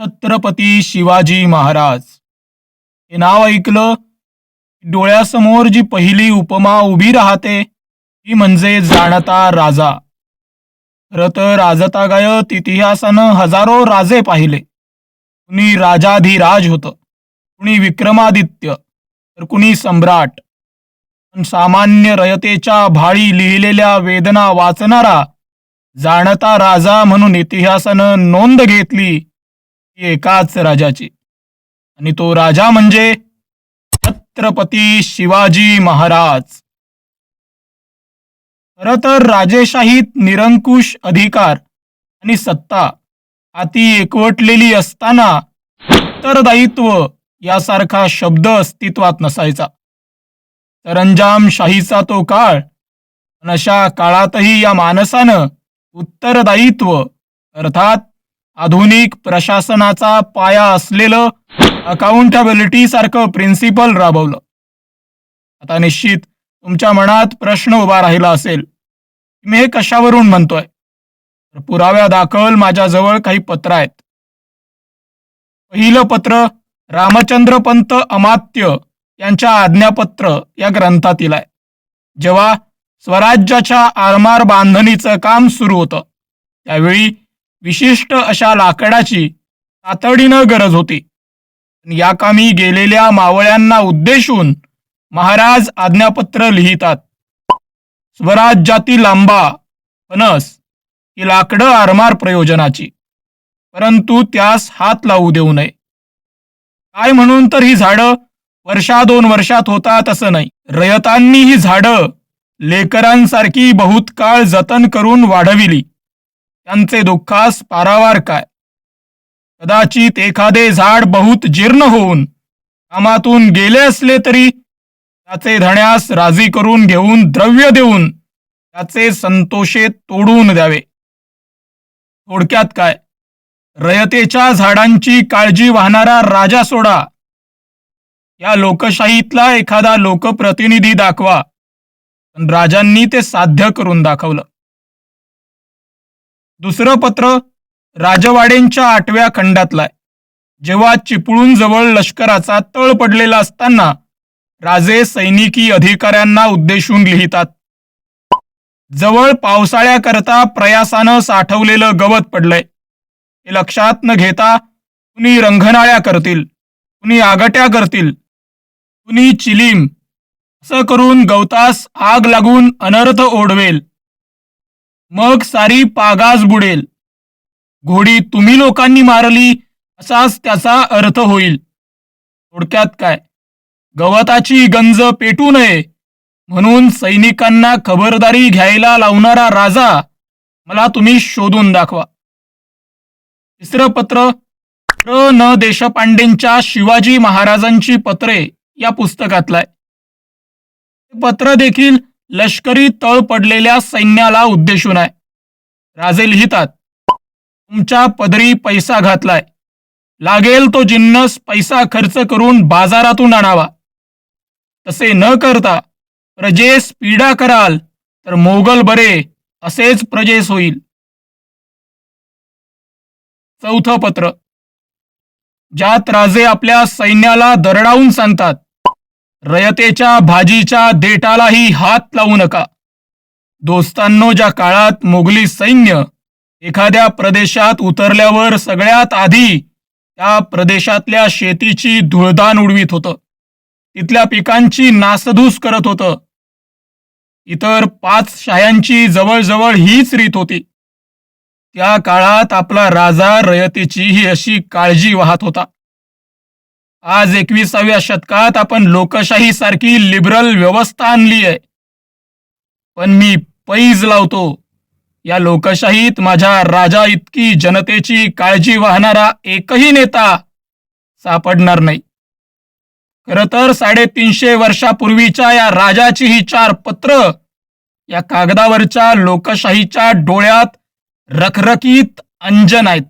छत्रपती शिवाजी महाराज. हे नाव ऐकलं डोळ्यासमोर जी पहिली उपमा उभी राहते ती म्हणजे जाणता राजा. खरं तर राजतागायत इतिहासानं हजारो राजे पाहिले. कुणी राजाधिराज होतं कुणी विक्रमादित्य तर कुणी सम्राट. पण सामान्य रयतेच्या भाळी लिहिलेल्या वेदना वाचणारा जाणता राजा म्हणून इतिहासानं नोंद घेतली एकाच राजाची. आणि तो राजा म्हणजे छत्रपती शिवाजी महाराज. खर तर राजेशाहीत निरंकुश अधिकार आणि सत्ता हाती एकवटलेली असताना उत्तरदायित्व यासारखा शब्द अस्तित्वात नसायचा. सरंजाम शाहीचा तो काळ अशा काळातही या माणसानं उत्तरदायित्व अर्थात आधुनिक प्रशासनाचा पाया असलेलं अकाउंटेबिलिटी सारखं प्रिन्सिपल राबवलं. आता निश्चित तुमच्या मनात प्रश्न उभा राहिला असेल मी हे कशावरून म्हणतोय? पुराव्या दाखल माझ्याजवळ काही पत्र आहेत. पहिलं पत्र रामचंद्र पंत अमात्य यांच्या आज्ञापत्र या ग्रंथातील आहे. जेव्हा स्वराज्याच्या आरमार बांधणीचं काम सुरू होतं त्यावेळी विशिष्ट अशा लाकडाची तातडीनं गरज होती. या कामी गेलेल्या मावळ्यांना उद्देशून महाराज आज्ञापत्र लिहितात. स्वराज्यातील आंबा फणस ही लाकडं आरमार प्रयोजनाची. परंतु त्यास हात लावू देऊ नये. काय म्हणून तर ही झाडं वर्षा दोन वर्षात होतात असं नाही. रयतांनी ही झाडं लेकरांसारखी बहुत काळ जतन करून वाढविली. त्यांचे दुःखास पारावार काय? कदाचित एखादे झाड बहुत जीर्ण होऊन कामातून गेले असले तरी त्याचे धण्यास राजी करून घेऊन द्रव्य देऊन त्याचे संतोषे तोडून द्यावे. थोडक्यात काय? रयतेच्या झाडांची काळजी वाहणारा राजा सोडा. या लोकशाहीतला एखादा लोकप्रतिनिधी दाखवा. पण राजांनी ते साध्य करून दाखवलं. दुसरं पत्र राजवाडेंच्या आठव्या खंडातलाय जेव्हा चिपळूण जवळ लष्कराचा तळ पडलेला असताना राजे सैनिकी अधिकाऱ्यांना उद्देशून लिहितात जवळ पावसाळ्याकरता प्रयासानं साठवलेलं गवत पडलंय. हे लक्षात न घेता कुणी रंगनाळ्या करतील कुणी आगट्या करतील कुणी चिलीम. असं करून गवतास आग लागून अनर्थ ओढवेल. मग सारी पागास बुडेल. घोडी तुम्ही लोकांनी मारली असाच त्याचा अर्थ होईल. थोडक्यात काय? गवताची गंज पेटू नये म्हणून सैनिकांना खबरदारी घ्यायला लावणारा राजा मला तुम्ही शोधून दाखवा. तिसरं पत्र प्र न देशपांडेंच्या शिवाजी महाराजांची पत्रे या पुस्तकातलाय. पत्र देखील लष्करी तळ पडलेल्या सैन्याला उद्देशून आहे. राजे लिहितात तुमच्या पदरी पैसा घातलाय. लागेल तो जिन्नस पैसा खर्च करून बाजारातून आणावा. तसे न करता प्रजेस पीडा कराल तर मोगल बरे असेच प्रजेस होईल. चौथं पत्र ज्यात राजे आपल्या सैन्याला दरडावून सांगतात रयतेच्या भाजीच्या देटालाही हात लावू नका. दोस्तांनो ज्या काळात मोगली सैन्य एखाद्या प्रदेशात उतरल्यावर सगळ्यात आधी त्या प्रदेशातल्या शेतीची धुळदान उडवीत होतं. तिथल्या पिकांची नासधूस करत होतं. इतर पाच शायांची जवळजवळ हीच रीत होती. त्या काळात आपला राजा रयतेची ही अशी काळजी वाहत होता. आज एकविसाव्या शतकात आपण लोकशाही सारखी लिबरल व्यवस्था आणली आहे. पण मी पैज लावतो या लोकशाहीत माझ्या राजा इतकी जनतेची काळजी वाहणारा एकही नेता सापडणार नाही. खर तर साडेतीनशे वर्षापूर्वीच्या या राजाची ही चार पत्र या कागदावरच्या लोकशाहीच्या डोळ्यात रखरखीत अंजन आहेत.